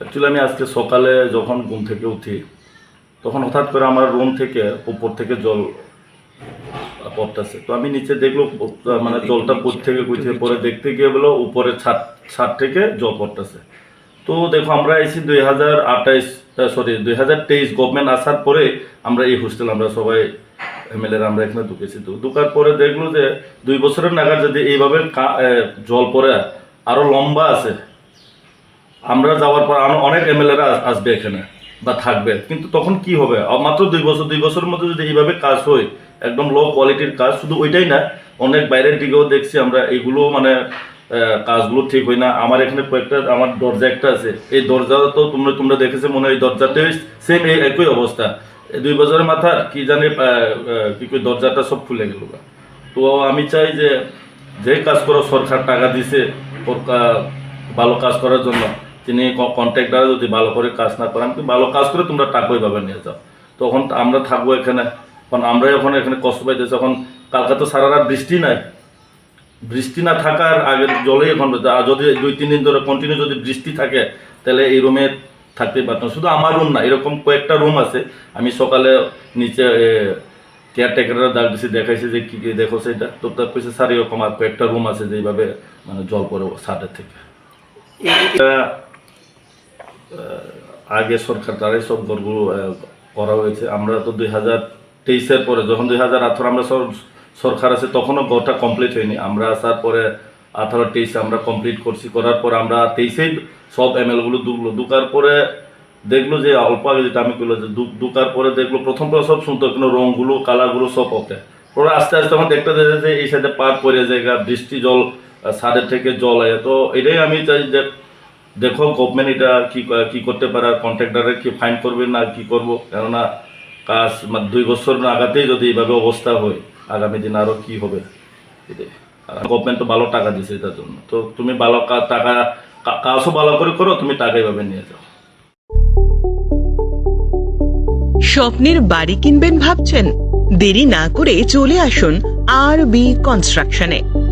Actually আমি আজকে সকালে যখন ঘুম থেকে উঠি তখন হঠাৎ করে আমার রুম থেকে উপর থেকে জল পড়তেছে। তো আমি নিচে দেখল মানে জলটা কোথ থেকে থেকে পরে দেখতে গিয়ে বলো উপরে ছাদ ছাদ থেকে জল পড়তেছে। তো দেখো আমরা এসেছি দুই হাজার আঠাইশ সরি দুই হাজার তেইশ গভর্নমেন্ট আসার পরে আমরা এই হোস্টেল আমরা সবাই এমএলএ আমরা এখানে ঢুকেছি। তো ঢুকার পরে দেখল যে দুই বছরের নাগাদ যদি এইভাবে কা- জল পড়ে আরও লম্বা আছে আমরা যাওয়ার পর অনেক এমএলএরা আসবে এখানে বা থাকবে। কিন্তু তখন কি হবে? মাত্র দুই বছর, দুই বছরের মধ্যে যদি এইভাবে কাজ হয়, একদম লো কোয়ালিটির কাজ, শুধু ওইটাই না, অনেক বাইরের দিকেও দেখছি আমরা, এইগুলো মানে কাজগুলো ঠিক হয় না। আমার এখানে কয়েকটা, আমার দরজা একটা আছে। এই দরজা তো তোমরা তোমরা দেখেছ মনে হয় দরজাতে সেম এই একই অবস্থা। দুই বছরের মাথা, কি জানে কি কই দরজাটা সব খুলে গেল তো আমি চাই যে যে কাজ করো, সরকার টাকা দিছে ভালো কাজ করার জন্য। তিনি কন্ট্রাক্টার যদি ভালো করে কাজ না করেন তো ভালো কাজ করে তোমরা টাকা ওইভাবে নিয়ে যাও। তখন আমরা থাকব এখানে। কারণ আমরা এখন এখানে কষ্ট পাইতেছি। এখন কালকে তো সারা রাত বৃষ্টি নাই। বৃষ্টি না থাকার আগে জলে এখন আর যদি দুই তিন দিন ধরে কন্টিনিউ যদি বৃষ্টি থাকে তাহলে এই রুমে থাকতেই পারতাম। শুধু আমার রুম না এরকম কয়েকটা রুম আছে। আমি সকালে নিচে কেয়ারটেকাররা ডাক দিছি দেখাইছে যে কী কি দেখো সেটা। তো তার কইছে স্যার এরকম আর কয়েকটা রুম আছে যে এইভাবে মানে জল পড়ে ছাদের থেকে। আগে সরকার, তারাই সব ঘরগুলো করা হয়েছে। আমরা তো দুই হাজার তেইশের পরে, যখন দুই হাজার আঠারো আমরা সরকার আছে, তখনও ঘরটা কমপ্লিট হয়নি। আমরা আসার পরে আঠারো তেইশে আমরা কমপ্লিট করছি। করার পর আমরা তেইশেই সব এমএলগুলো ঢুকলো। ঢুকার পরে দেখল যে, অল্প আগে যেটা আমি করল যে ঢুকার পরে দেখল, প্রথম প্রথম সব শুনতো কিন্তু রঙগুলো কালারগুলো সব ওকে। পরে আস্তে আস্তে তখন দেখতে দেখতে যে, এই সাইডে পার পড়ে জায়গা, বৃষ্টি, জল ছাদের থেকে জল আয় তো এটাই আমি চাই যে দেখো গভর্নমেন্ট এটা কি ক- করতে পারে আর কন্ট্রাক্টারে কি ফাইন করবে না কি করব? কেননা, কাজ মানে দুই বছর আগাতেই যদি এইভাবে অবস্থা হয়, আগামী দিন আরও কি হবে? গভর্নমেন্ট তো ভালো টাকা দিছে এটার জন্য। তো তুমি ভালো টাকা কাজও ভালো করে করো, তুমি টাকা এইভাবে নিয়ে যাও। স্বপ্নের বাড়ি কিনবেন ভাবছেন? দেরি না করে চলে আসুন আর বি কনস্ট্রাকশনে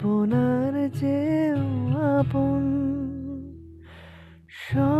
আপনার যে আপন সব